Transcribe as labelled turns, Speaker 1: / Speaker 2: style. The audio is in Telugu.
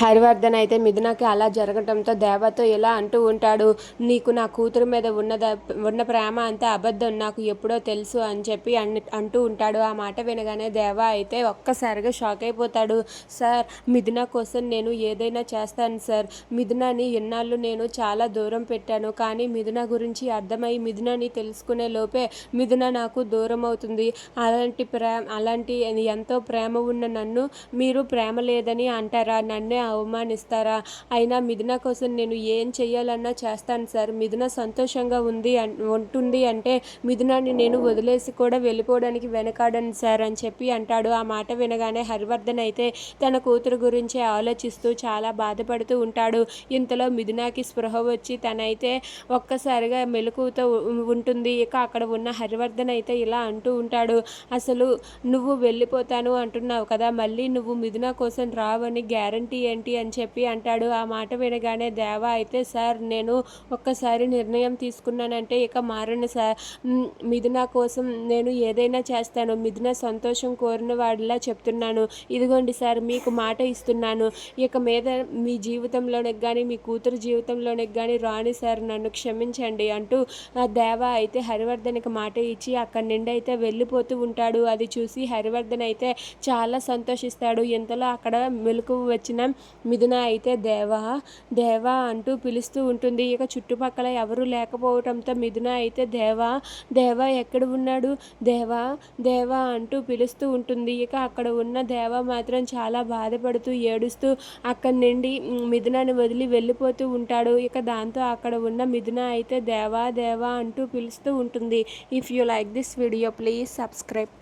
Speaker 1: హరివర్ధన్ అయితే మిథునకి అలా జరగటంతో దేవతో ఇలా అంటూ ఉంటాడు నీకు నా కూతురు మీద ఉన్నద ఉన్న ప్రేమ అంతా అబద్ధం నాకు ఎప్పుడో తెలుసు అని చెప్పి అన్ అంటూ ఉంటాడు. ఆ మాట వినగానే దేవ అయితే ఒక్కసారిగా షాక్ అయిపోతాడు. సార్ మిథున కోసం నేను ఏదైనా చేస్తాను సార్. మిథునని ఎన్నాళ్ళు నేను చాలా దూరం పెట్టాను కానీ మిథున గురించి అర్థమై మిథునని తెలుసుకునే లోపే మిథున నాకు దూరం అవుతుంది. అలాంటి ప్రేమ అలాంటి ఎంతో ప్రేమ ఉన్న నన్ను మీరు ప్రేమ లేదని అంటారా? నన్నే అవమానిస్తారా? అయినా మిథున కోసం నేను ఏం చెయ్యాలన్నా చేస్తాను సార్. మిథున సంతోషంగా ఉంది ఉంటుంది అంటే మిథునాన్ని నేను వదిలేసి కూడా వెళ్ళిపోవడానికి వెనకాడను సార్ అని చెప్పి అంటాడు. ఆ మాట వినగానే హరివర్ధన్ అయితే తన కూతురు గురించి ఆలోచిస్తూ చాలా బాధపడుతూ ఉంటాడు. ఇంతలో మిథునాకి స్పృహ వచ్చి తనైతే ఒక్కసారిగా మెలకుతో ఉంటుంది. ఇక అక్కడ ఉన్న హరివర్ధన్ అయితే ఇలా అంటూ ఉంటాడు. అసలు నువ్వు వెళ్ళిపోతాను అంటున్నావు కదా. మళ్ళీ నువ్వు మిథున కోసం రావని గ్యారంటీ ఏంటి అని చెప్పి అంటాడు. ఆ మాట వినగానే దేవ అయితే సార్ నేను ఒక్కసారి నిర్ణయం తీసుకున్నానంటే ఇక మారను సార్. మిథున కోసం నేను ఏదైనా చేస్తాను. మిథున సంతోషం కోరిన వాడిలా చెప్తున్నాను. ఇదిగోండి సార్ మీకు మాట ఇస్తున్నాను. ఇక మీద మీ జీవితంలోనికి కానీ మీ కూతురు జీవితంలోనికి కానీ రాని సార్ నన్ను క్షమించండి అంటూ ఆ దేవ అయితే హరివర్ధన్కి మాట ఇచ్చి అక్కడి నుండి అయితే వెళ్ళిపోతూ ఉంటాడు. అది చూసి హరివర్ధన్ అయితే చాలా సంతోషిస్తాడు. ఇంతలో అక్కడ మెలకు వచ్చిన మిథున అయితే దేవా దేవా అంటూ పిలుస్తూ ఉంటుంది. ఇక చుట్టుపక్కల ఎవరు లేకపోవడంతో మిథున అయితే దేవా దేవా ఎక్కడ ఉన్నాడు? దేవా దేవా అంటూ పిలుస్తూ ఉంటుంది. ఇక అక్కడ ఉన్న దేవ మాత్రం చాలా బాధపడుతూ ఏడుస్తూ అక్కడి నుండి మిథునాన్ని వదిలి వెళ్ళిపోతూ ఉంటాడు. ఇక దాంతో అక్కడ ఉన్న మిథున అయితే దేవా దేవా అంటూ పిలుస్తూ ఉంటుంది. If you like this video please subscribe